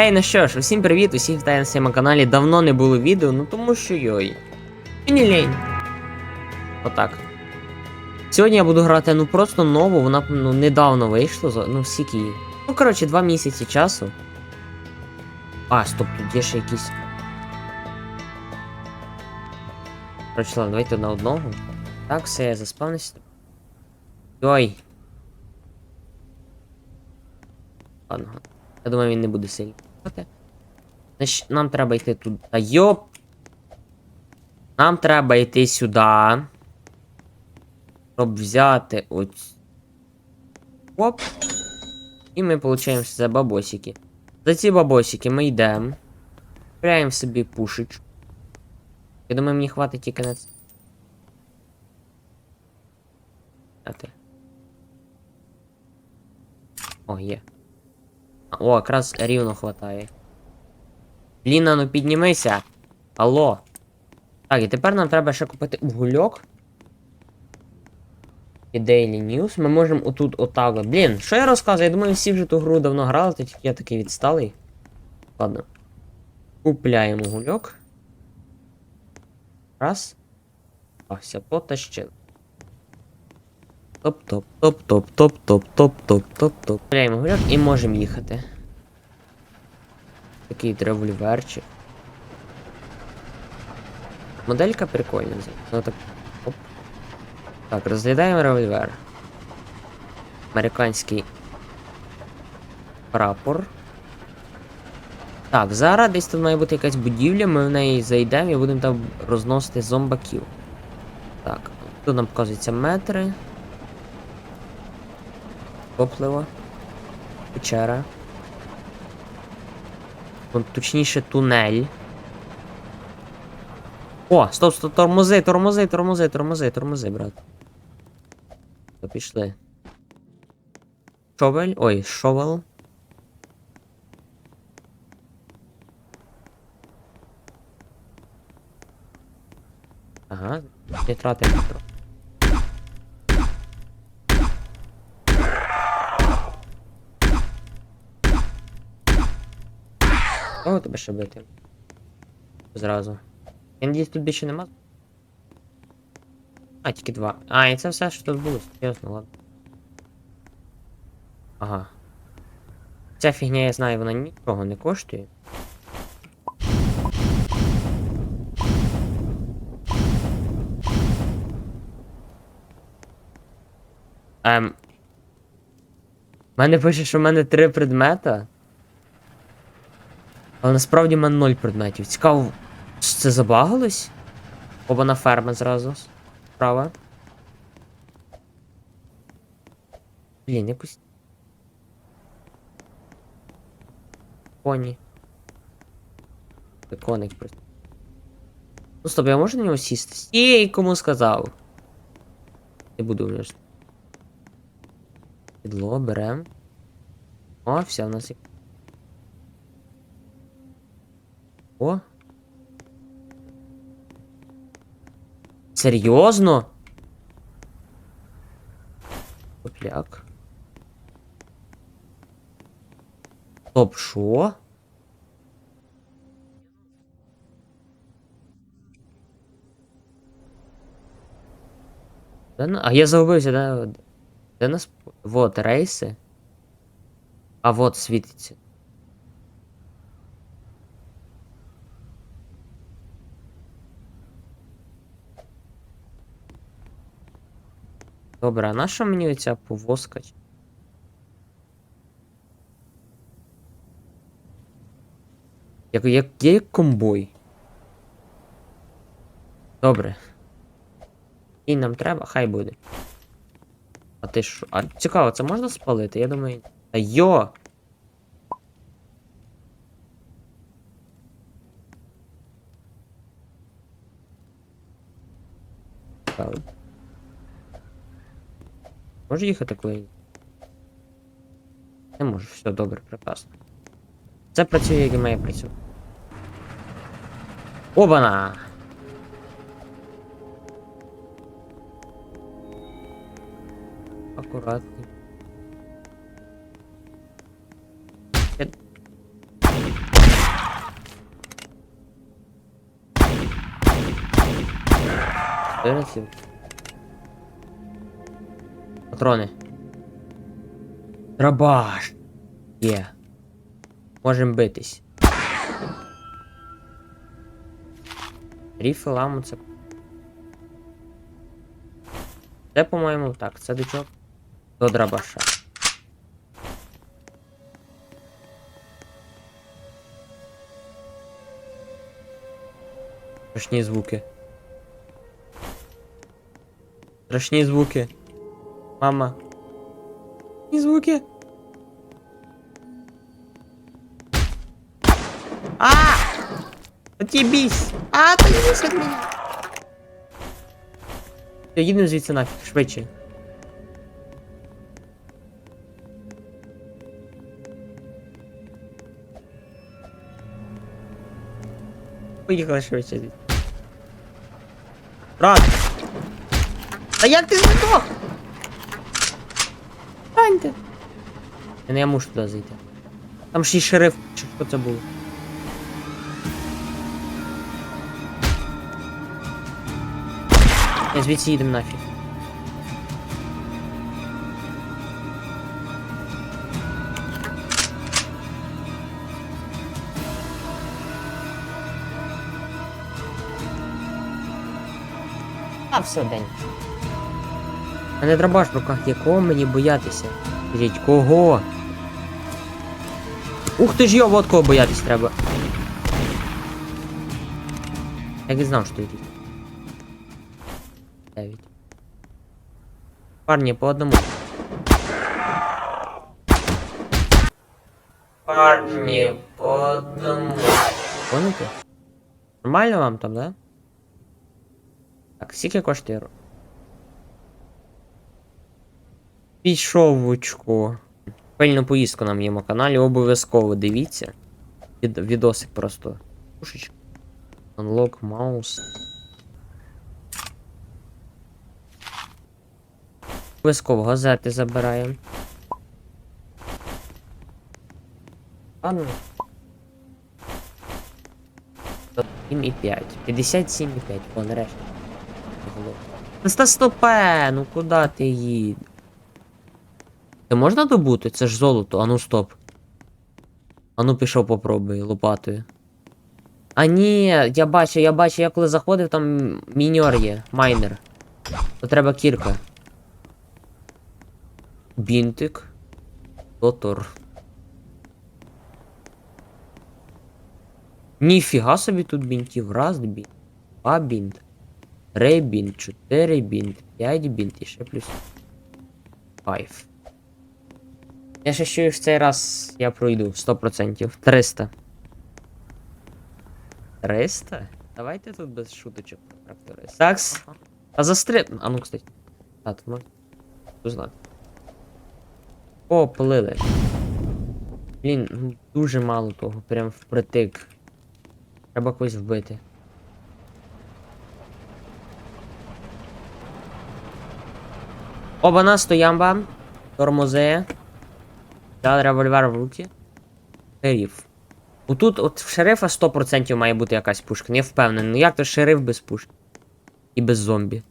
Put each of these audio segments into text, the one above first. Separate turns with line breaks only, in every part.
Хей, ну що ж, усім привіт, усіх вітаю на своєму каналі. Давно не було відео, ну тому що йой. Мені лень. Отак. Сьогодні я буду грати ну просто нову, вона ну, недавно вийшла, ну всі її. Ну, коротше, два місяці часу. А, стоп, тут є ще якісь. Коротше, ладно, давайте на одного. Так, все, я заспавнився. Йой. Ладно. Я думаю, він не буде сильно. Нам треба йти туди. Та йоп. Нам треба йти сюди. Щоб взяти ось. Оп. І ми получаємо за бабосики. За ці бабосики ми йдемо. Купляємо собі пушечку. Я думаю, мені хватить тільки на це. О, є. О, якраз рівно хватає. Ліна, ну піднімися. Алло. Так, і тепер нам треба ще купити угульок. І Daily News. Ми можемо отут отак. Блін, що я розказую? Я думаю, всі вже ту гру давно грали, то тільки я такий відсталий. Ладно. Купляємо угульок. Раз. А, все, потащили. Топ-топ, топ-топ, топ-топ, топ-топ, топ-топ. Купляємо угульок і можемо їхати. Такий револьверчик. Моделька прикольна. Ну так. Оп. Так, розглядаємо револьвер. Американський прапор. Так, зараз десь тут має бути якась будівля, ми в неї зайдемо і будемо там розносити зомбаків. Так, тут нам показуються метри. Топливо. Печера. Точніше, тунель. О, стоп, стоп, тормози, тормози, тормози, тормози, тормози, брат. То пішли. Шовель. Ой, шовел. Ага, не тратимо Кого тебе ще бити? Зразу. Я надіюсь, тут більше нема. А, тільки два. А, і це все, що тут було, серйозно, ладно. Ага. Ця фігня, я знаю, вона нічого не коштує. Ем. У мене пише, що в мене три предмета. Але насправді в мене ноль предметів. Цікаво, це забагалось? Оба на ферми зразу. Справа. Блін, якось. Коні. Це Коник просто. Ну стоп, я можу на нього сісти? Стій, кому сказав. Не буду ж. Підло, берем. О, все, у нас є. О. Серйозно? Копляк. Де на- А я загубився, де, де нас. Вот рейси. А вот світиться. Добре, а на що мені оця повозка? Як, як, як комбой. Добре. І нам треба, хай буде. А ти що? А цікаво, це можна спалити? Я думаю. Та йо! Цікаво. Можешь их коли? Не Можешь все, добре, прекрасно. Це працює, як і має працювати. Обана! Аккуратно. Дерефілд. Патрони. Драбаш. Є. Можем битись. Ріфи, ламу, це. Це, по-моєму, так, це до чого? До драбаша. Страшні звуки. Страшні звуки. Мама. Страшні звуки. А! Отібісь! А, то їбись від мене! Все, їдемо звідси нафіг, швидше. Поїхали швидше звідси. Брат! А як ти здох? Станьте! Я не мушу туди зайти. Там ще й шериф, чи що це було? Я звідси їдемо нафіг. А, все, день. А не драбаш в руках, якого мені боятися? Скажіть, кого? Ух ти ж йо, от кого боятись треба. Я не знав, що йдуть. Дев'ять. Парні, по одному. Парні, по одному. Поняти? Нормально вам там, да? Так, скільки коштує? Пішов в очко. Пильну поїздку на моєму каналі, обов'язково дивіться. Від, відосик просто. Пушечка. Unlock mouse. Обов'язково газети забираємо. Ладно. 7,5. 57,5. О, нарешті. Та стопе, ну куди ти їдеш? Це можна добути? Це ж золото. Ану стоп. Ану пішов попробуй лопатою. А ні, я бачу, я бачу, я коли заходив, там міньор є, майнер. То треба кірка. Бінтик. Дотор. Ніфіга собі тут бінтів. Раз бінт, два бінт, три бінт, чотири бінт, п'ять бінт і ще плюс. Файв. Я ще чую, що цей раз я пройду 100%. 300. 300? Давайте тут без шуточок тракторист. Такс. А застриб... А ну, кстати. А, тут можна. Узнати. О, полили. Блін, ну, дуже мало того, прям впритик. Треба когось вбити. Оба-на, стоямба. Тормози. Взяли револьвер в руки. Шериф. Отут от в шерифа 100% має бути якась пушка. Не впевнений. Ну як то шериф без пушки? І без зомбі.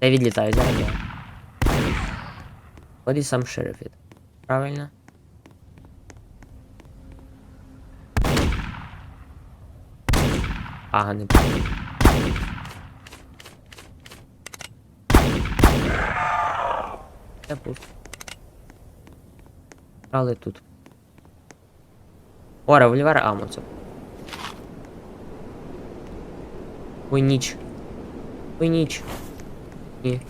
Я відлітаю зараз. я. От і сам шериф. Правильно? Ага, не правильно. Це пусто. Але тут. О, револьвер Амо це. Ой, ніч. Ой, ніч. Ні.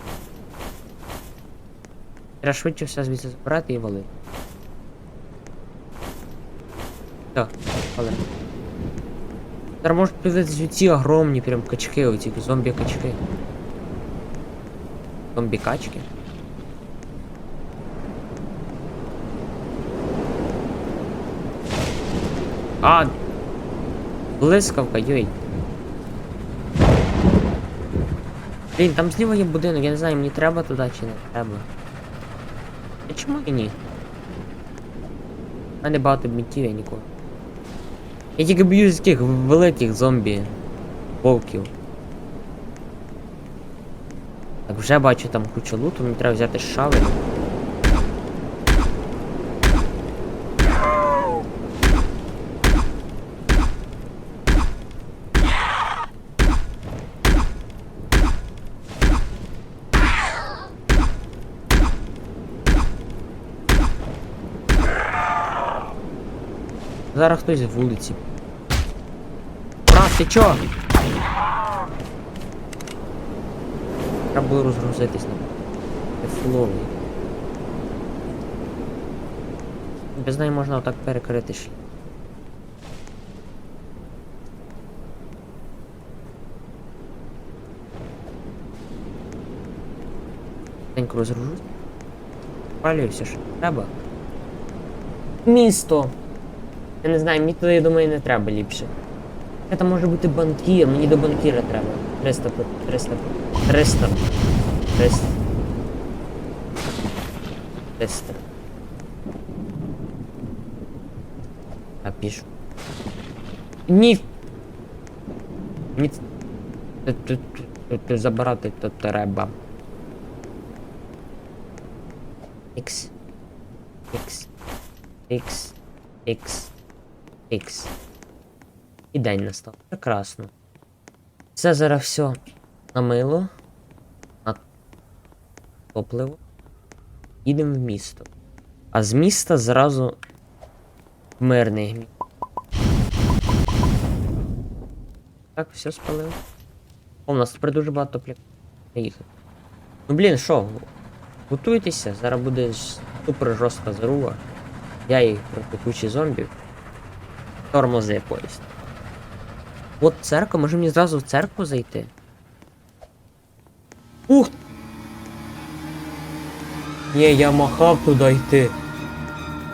Треба швидше все звідси збирати і валити. Все, вали. Зараз можуть появитися ці огромні прям качки, оці зомбі-качки. Зомбі-качки. А! Блискавка, йой. Блін, там зліва є будинок, я не знаю, мені треба туди чи не треба. А чому і ні? У мене багато бінтів, я нікого. Я тільки боюсь таких великих зомбі. Вовків. Так, вже бачу там кучу луту, мені треба взяти шавель. Зараз хтось з вулиці. Брат, ти чо? Треба було розгрузитись на фуловий. Без неї можна отак перекрити шлях. Тенько розгружусь. Палююся, що треба. Місто! Я не знаю, мені туди, я думаю, не треба ліпше. Це може бути банкір, мені до банкіра треба. 300, по- 300, по- 300, 300. 300. А пішу. Ні. Ні. т- т- т- т- Забирати то треба. Ікс. Ікс. Ікс. Ікс. Ікс. І день настав. Прекрасно. Це зараз все на мило. На топливо. Їдемо в місто. А з міста зразу в мирний гмі. Так, все спалив. О, у нас тепер дуже багато топля. Їхати. Ну блін, що? Готуйтеся, зараз буде супер жорстка заруба. Я їх проти кучі зомбів. Тормози поїзд. От церква, може мені зразу в церкву зайти? Ух! Ні, я махав туди йти.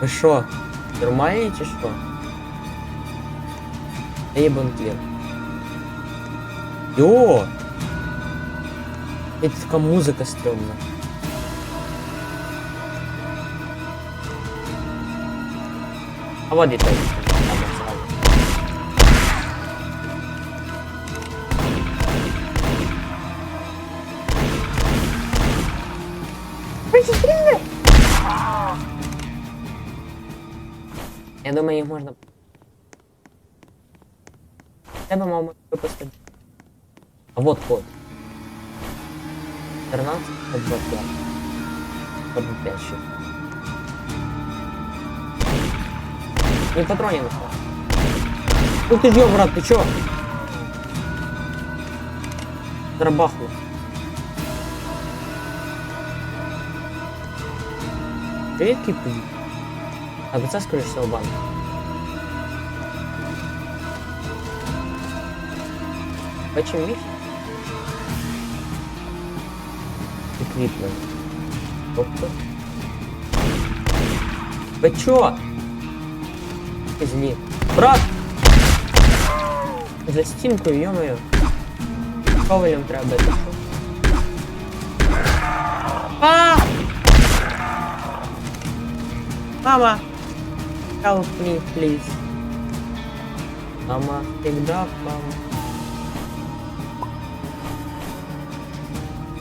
Ви що? Нормальні чи що? Де є банкір? Йо! Це така музика стрьомна. А вот зразу. Я думаю, їх можна. Тебе мав випустити. А вот код. 14 25. 25 ще. Не патронів став. Ну ти ж брат, чо? Зарабахло. Ти який поїд? А це скоріш всього банк. Бачим міг? Еквіпмент. Тобто. Ви чо? Зні. Брат! За стінкою, йомою. Ковалем треба бити. А! Мама! Help me, please. Мама, всегда мама.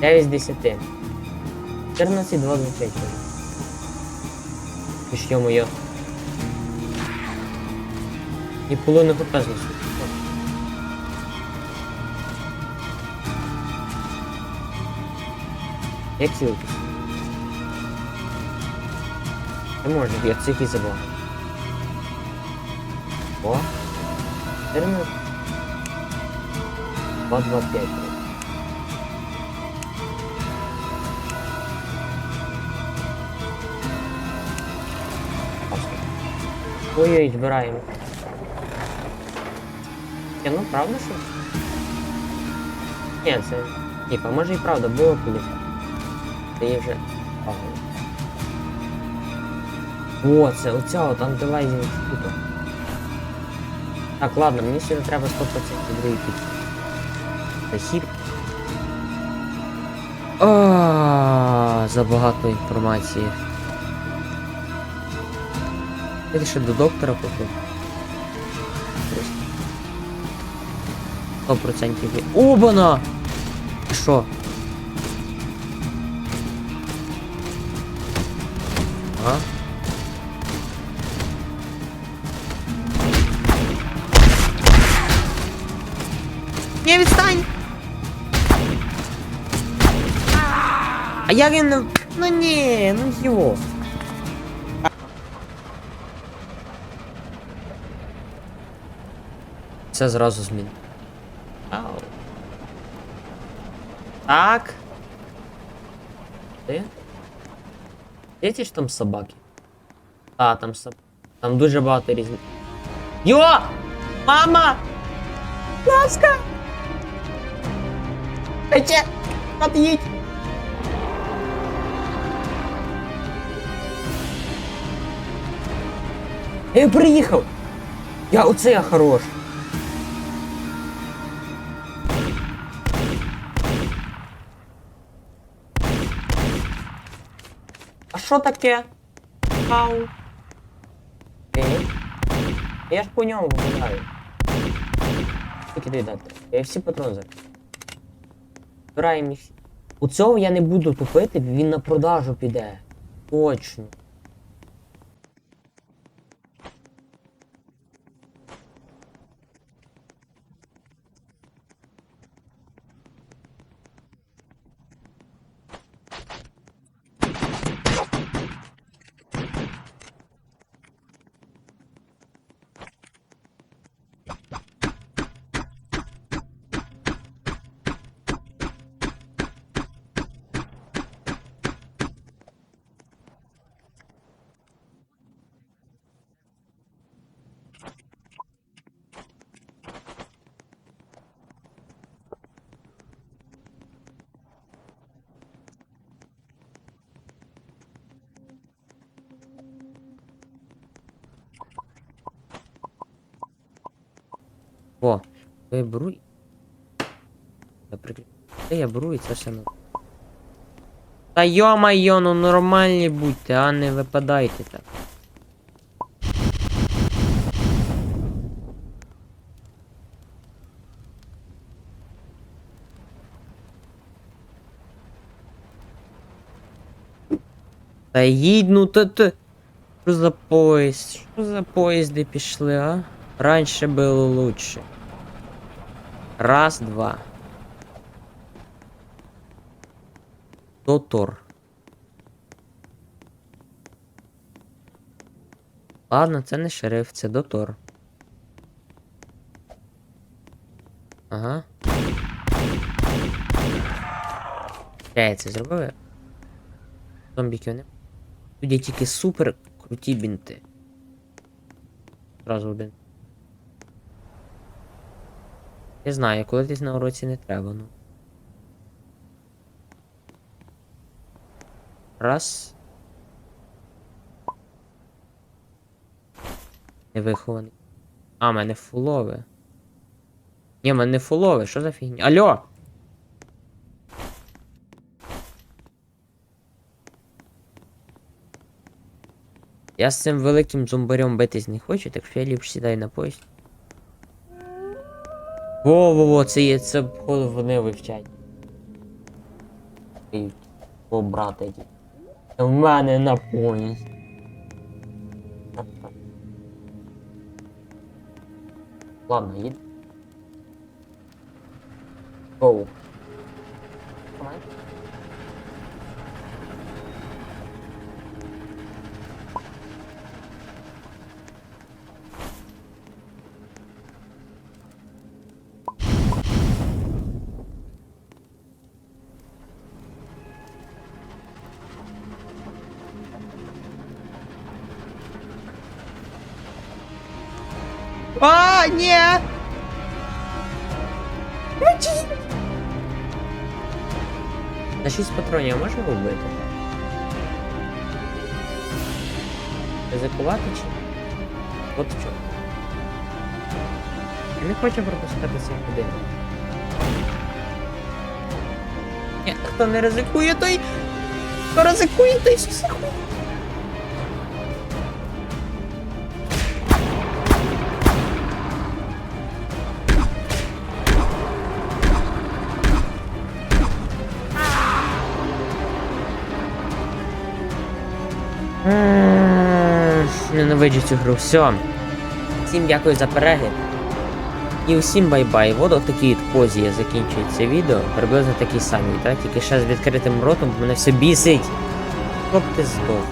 9 з 10. 14, 2, 25. Ти ж йо-моє. І половину хп. Як цілитись? Не можна, я цих і забув. О. 14. 2, 2, 5. Ой-ой, збираємо. Ні, ну правда що? Ні, це. Ні, а може і правда, було колись. Це є вже. О, це оця от антилайзінг штука. Так, ладно, мені сьогодні треба 100% другий піч. Це хіп. Забагато інформації. Я ще до доктора походу. 100% є. Обана! Ти Що? А? Не відстань! А як він не... Ну ні, ну його. Це зразу змін. Так. Ти? Є ті ж там собаки? А, там соб... Там дуже багато різних. Йо! Мама! Будь ласка! Пече! От'їдь! Я приїхав! Я оце я хорош! Що таке? Хау? Е? Я ж по ньому виглядаю. Скільки тобі дати? Я всі патрони зараз. Збираємо їх. У цього я не буду тупити, він на продажу піде. Точно. О, то я беру. Я прикрі... Це я беру і це все на. Та йо-майо, ну нормальні будьте, а не випадайте так. Та їдь, ну та ти. Що за поїзд? Що за поїзди пішли, а? Раньше было лучше. Раз, два. Дотор. Ладно, це не шериф, це дотор. Ага. Я це зробив. Зомбіків не. Тут є тільки супер круті бінти. Зразу один. Не знаю, коли десь на уроці не треба, ну. Раз. Невихований. А, в мене фулове. Ні, мене не фулове, що за фігня? Алло! Я з цим великим зомбарем битись не хочу, так що я ліпше сідаю на поїзд. Во-во-во, це є, це вони вивчать. І о, брат який. В мене на поїзд. Ладно, їдь. Гоу. На 6 патронів можна вбити? Ризикувати чи? От в чому. Я не хочу пропускати цих людей. Ні, хто не ризикує, той. Хто ризикує, той все М, Ненавиджу цю гру. Все. Всім дякую за перегляд. І усім бай-бай. Вот от такій позі я закінчую це відео. Приблизно такий самий, так? Тільки ще з відкритим ротом мене все бісить. Щоб ти здох.